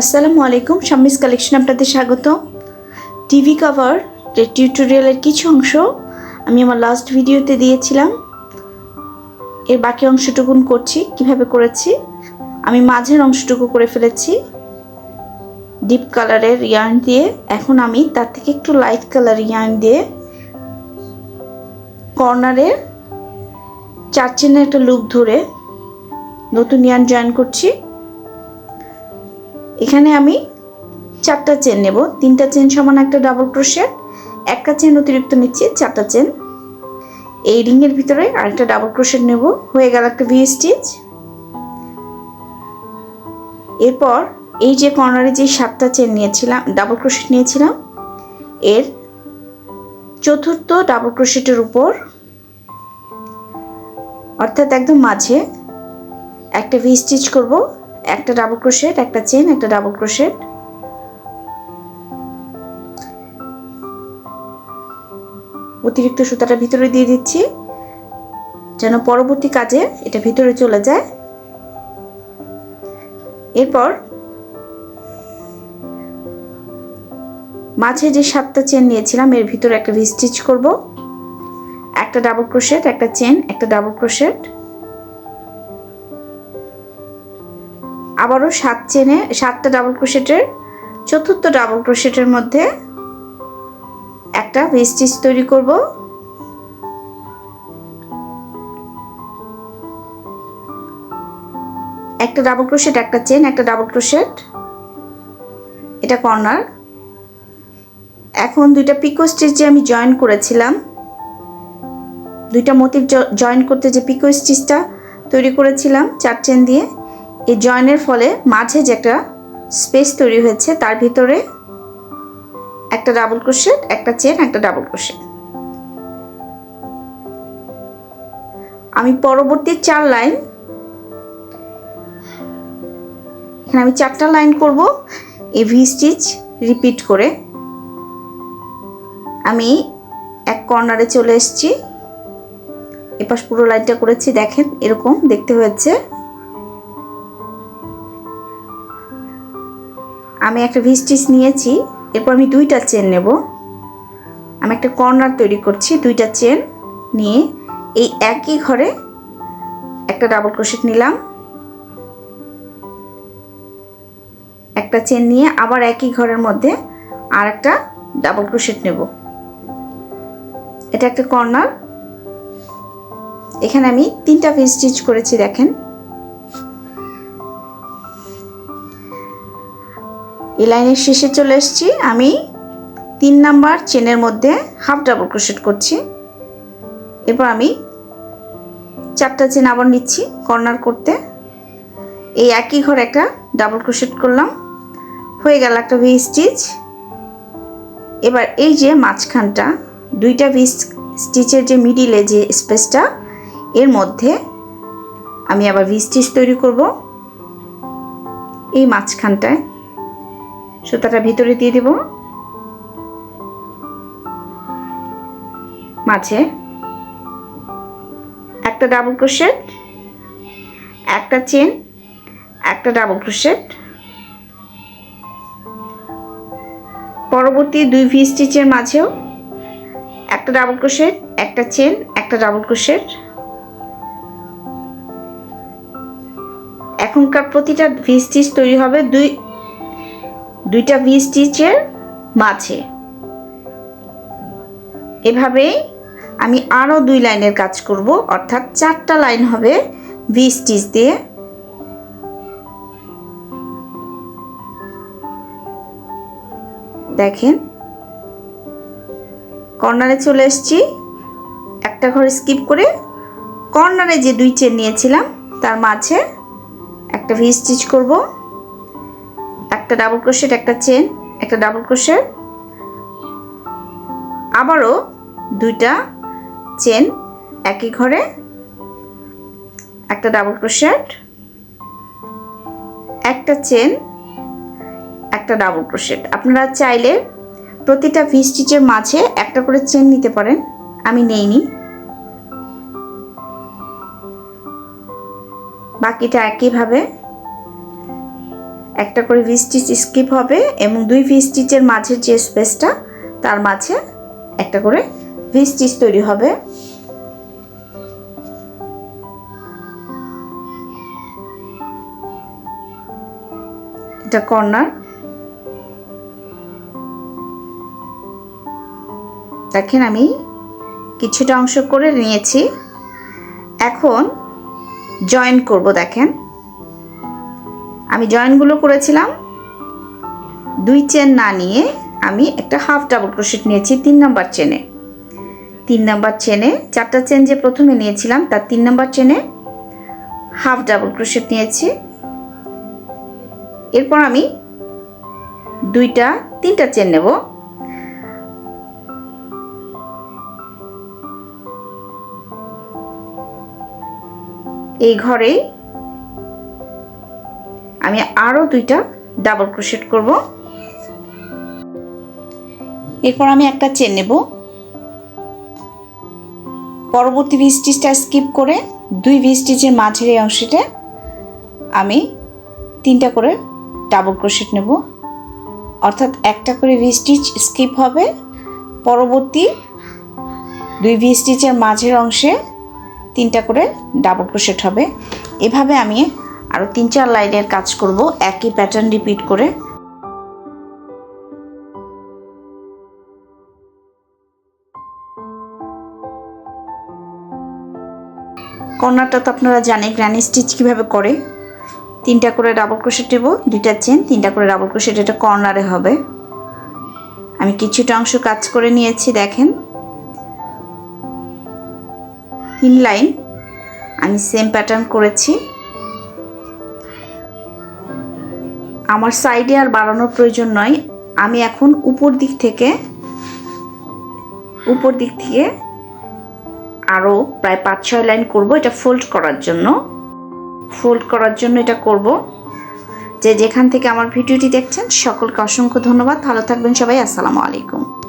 আসসালামু আলাইকুম শাম্মিস কালেকশন আপনাদের স্বাগত। টিভি কভার টিউটোরিয়ালের কিছু অংশ আমি আমার লাস্ট ভিডিওতে দিয়েছিলাম। এর বাকি অংশটুকুন করছি, কীভাবে করেছি? আমি মাঝের অংশটুকু করে ফেলেছি। ডিপ কালারের ইয়ার্ন দিয়ে। এখন আমি তার থেকে একটু লাইট কালার ইয়ার্ন দিয়ে কর্নারের চার চেনের একটা লুপ ধরে নতুন ইয়ার্ন জয়েন করছি। এখানে আমি চারটা চেন নেব। তিনটা চেন সমান একটা ডাবল ক্রোশেট একটা চেন অতিরিক্ত নিচ্ছি, চারটা চেন এই রিংয়ের ভিতরে আরেকটা ডাবল ক্রোশেট নেব। হয়ে গেল একটা ভি স্টিচ এরপর এই যে কর্নারে যে সাতটা চেন নিয়েছিলাম ডাবল ক্রোশেট নিয়েছিলাম, এর চতুর্থ ডাবল ক্রোশেটের উপর অর্থাৎ একদম মাঝে একটা ভি স্টিচ করব। একটা ডাবল ক্রোশেট একটা চেন একটা ডাবল ক্রোশেট অতিরিক্ত সুতাটা ভিতরে দিয়ে দিচ্ছি, যেন পরবর্তী কাজে এটা ভিতরে চলে যায়। এরপর মাঝে যে সাতটা চেন নিয়েছিলাম, এর ভিতরে একটা ভি স্টিচ করব। একটা ডাবল ক্রোশেট একটা চেন একটা ডাবল ক্রোশেট আবারও সাত চেনে, সাতটা ডাবল ক্রোশেটের চতুর্থ ডাবল ক্রোশেটের মধ্যে একটা ভেস্টিচ তৈরি করব। একটা ডাবল ক্রোশেট একটা চেন একটা ডাবল ক্রোশেট এটা কর্নার এখন দুইটা পিকো স্টিচ যে আমি জয়েন করেছিলাম, দুইটা মোটিভ জয়েন করতে যে পিকো স্টিচটা তৈরি করেছিলাম, চার চেন দিয়ে এই জয়েনের ফলে মাঝে যে একটা স্পেস তৈরি হয়েছে, তার ভিতরে একটা ডাবল ক্রোশেট, একটা চেন, একটা ডাবল ক্রোশেট। আমি পরবর্তী চার লাইন, এখানে আমি চারটা লাইন করব, এই ভি স্টিচ রিপিট করে। আমি এক কর্নারে চলে এসেছি। এপাশ পুরো লাইনটা করেছি, দেখেন, এরকম দেখতে হয়েছে। আমি একটা ভি স্টিচ নিয়েছি, এরপর আমি দুইটা চেন নেব। আমি একটা কর্নার তৈরি করছি, দুইটা চেন নিয়ে এই একই ঘরে একটা ডাবল ক্রোশেট নিলাম। একটা চেন নিয়ে আবার একই ঘরের মধ্যে আর একটা ডাবল ক্রোশেট নেব। এটা একটা কর্নার। এখানে আমি তিনটা ভি স্টিচ করেছি, দেখেন। এই লাইনের শেষে চলে এসেছি। আমি তিন নাম্বার চেনের মধ্যে হাফ ডাবল ক্রোশেট করছি। এরপর আমি চারটা চেন আবার নিচ্ছি কর্নার করতে। এই একই ঘরে একটা ডাবল ক্রোশেট করলাম। হয়ে গেল একটা ভি স্টিচ। এবার এই যে মাঝখানটা, দুইটা ভি স্টিচের যে মিডিলে যে স্পেসটা, এর মধ্যে আমি আবার ভি স্টিচ তৈরি করব। এই মাঝখানটায় সুতাটা ভিতরে দিয়ে দেব। মাঝে একটা ডাবল ক্রোশেট একটা চেন একটা ডাবল ক্রোশেট পরবর্তী দুই ভি স্টিচের মাঝেও একটা ডাবল ক্রোশেট একটা চেন একটা ডাবল ক্রোশেট এখনকার প্রতিটা ভি স্টিচ তৈরি হবে দুই দুইটা ভি স্টিচের মাঝে। এভাবে আমি আরও দুই লাইনের কাজ করব, অর্থাৎ চারটা লাইন হবে ভি স্টিচ দিয়ে। দেখেন, কর্নারে চলে এসেছি। একটা ঘরে স্কিপ করে কর্নারে যে দুই চেন নিয়েছিলাম, তার মাঝে একটা ভি স্টিচ করব। একটা ডাবল ক্রোশেট একটা চেন একটা ডাবল ক্রোশেট আবারও দুইটা চেন একই ঘরে, একটা ডাবল ক্রোশেট একটা চেন একটা ডাবল ক্রোশেট আপনারা চাইলে প্রতিটা ভি স্টিচের মাঝে একটা করে চেন নিতে পারেন, আমি নেইনি। বাকিটা একইভাবে একটা করে ভি স্টিচ স্কিপ হবে এবং দুই ভি স্টিচের মাঝের যে স্পেসটা তার মাঝে একটা করে ভি স্টিচ তৈরি হবে। এটা কর্নার দেখেন আমি কিছুটা অংশ করে নিয়েছি। এখন জয়েন করব, দেখেন। আমি জয়েনগুলো করেছিলাম। দুই চেন না নিয়ে আমি একটা হাফ ডাবল ক্রোশেট নিয়েছি তিন নাম্বার চেনে তিন নাম্বার চেনে চারটা চেন যে প্রথমে নিয়েছিলাম, তার তিন নাম্বার চেনে হাফ ডাবল ক্রোশেট নিয়েছি। এরপর আমি দুইটা, তিনটা চেন নেব। এই ঘরেই আমি আরও দুইটা ডাবল ক্রোশেট করব। এরপর আমি একটা চেন নেব। পরবর্তী ভিস্টিচটা স্কিপ করে দুই ভি স্টিচের মাঝের এই অংশটা আমি তিনটা করে ডাবল ক্রোশেট নেব। অর্থাৎ একটা করে ভি স্টিচ স্কিপ হবে। পরবর্তী দুই ভি স্টিচের মাঝের অংশে তিনটা করে ডাবল ক্রোশেট হবে। এভাবে আমি আরও তিন চার লাইনের কাজ করব, একই প্যাটার্ন রিপিট করে। কর্নারটা তো আপনারা জানেন গ্র্যানি স্টিচ কীভাবে করে। তিনটা করে ডাবল ক্রোশেট দেবো দুইটা চেন তিনটা করে ডাবল ক্রোশেট এটা কর্নারে হবে। আমি কিছুটা অংশ কাজ করে নিয়েছি, দেখেন। তিন লাইন, আমি সেম প্যাটার্ন করেছি। আমার সাইডে আর বাড়ানোর প্রয়োজন নয়। আমি এখন উপর দিক থেকে, উপর দিক থেকে আরও প্রায় পাঁচ ছয় লাইন করব। এটা ফোল্ড করার জন্য। ফোল্ড করার জন্য এটা করব। যে যেখান থেকে আমার ভিডিওটি দেখছেন, সকলকে অসংখ্য ধন্যবাদ। ভালো থাকবেন সবাই। আসসালামু আলাইকুম।